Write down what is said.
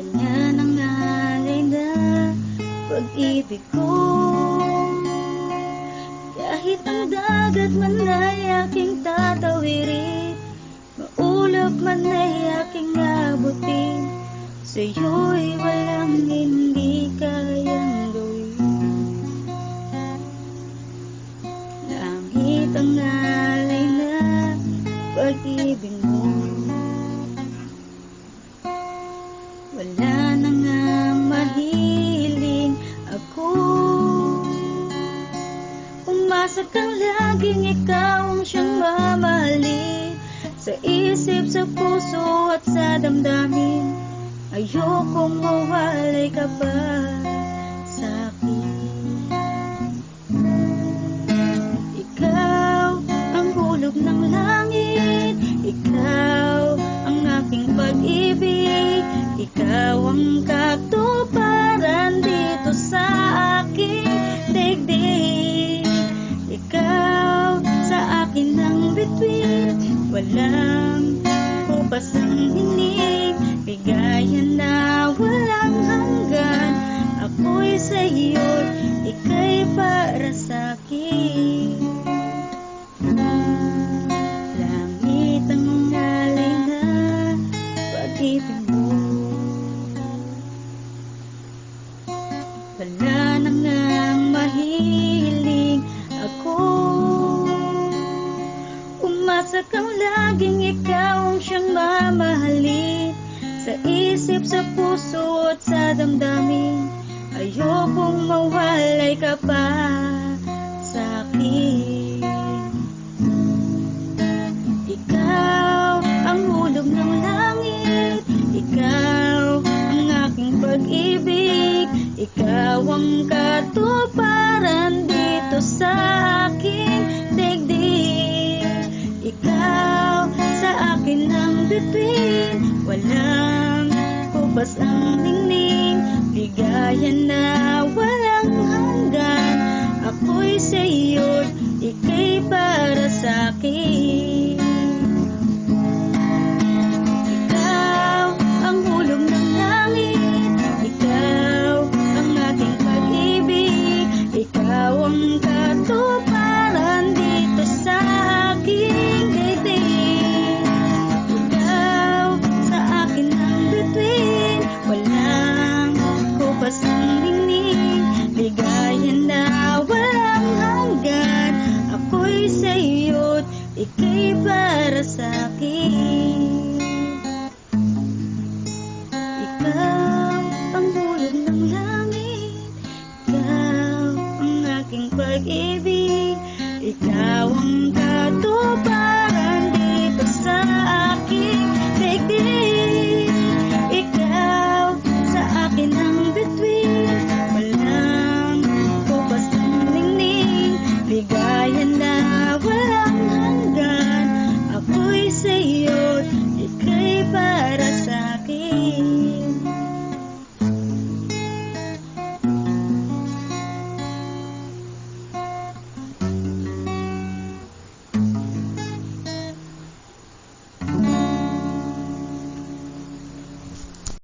Kanya nang alay na pag-ibig ko. Kahit ang dagat man ay aking tatawirin Maulap man ay aking abutin Sa'yo'y walang hindi kayang gawin. Langit ang alay na pag-ibig Wala na nga mahiling ako. Umasa kang laging ikaw ang siyang mamahalin Sa isip, sa puso at sa damdamin. Ayokong mawalay ka pa Walang kupas ang hinig Bigayan na walang hanggan. Ako'y sa iyo't ika'y para sa akin Langit ang alay na pag-ibig mo. Wala na laging ikaw ang siyang mamahalin Sa isip, sa puso at sa damdamin. Ayokong mawalay ka pa sa akin bituin Walang kupas ang ningning. Bigayan na walang hanggan ka sa akin Ikaw ang bulog ng langit Ikaw ang aking pag-ibig Ikaw ang katuparan dito sa